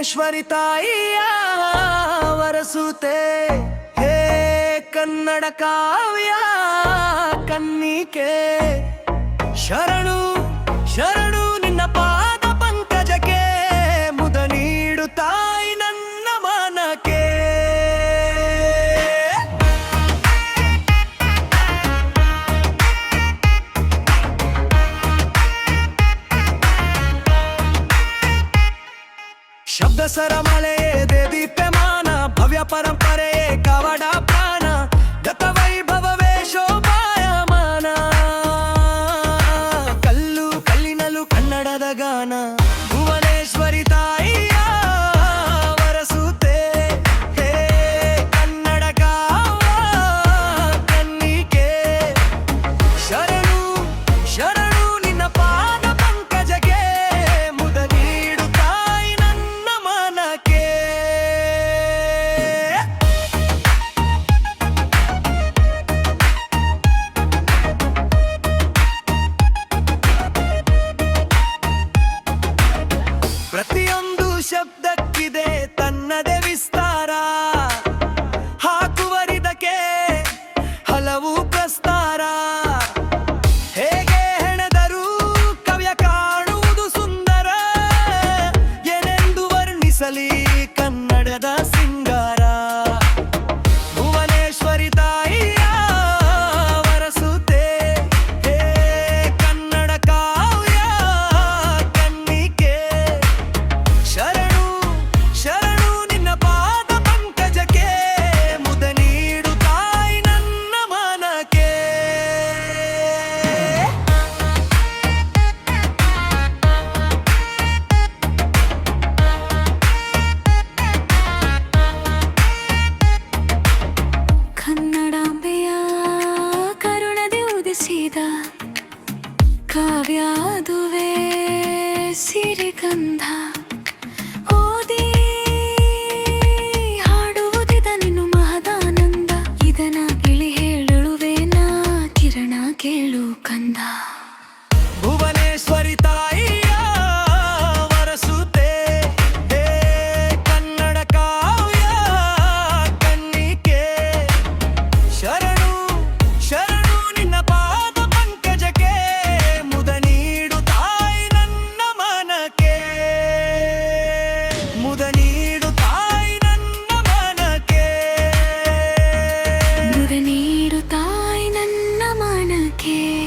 ಪರಮೇಶ್ವರಿ ತಾಯಿಯ ವರಸುತೆ ಹೇ ಕನ್ನಡ ಕಾವ್ಯ ಕನ್ನಿಕೆ ಶರಣು ಶಬ್ದ ಸರಮಳೆಯೇ ದೇದೀಪ್ಯಮಾನ ಭವ್ಯ ಪರಂಪರೆಯೇ ಕವಡ ಕನ್ನಡದ ಸಿಂಗಾರ. చేసిద కావ్యాదువే సిరిగంధ. keep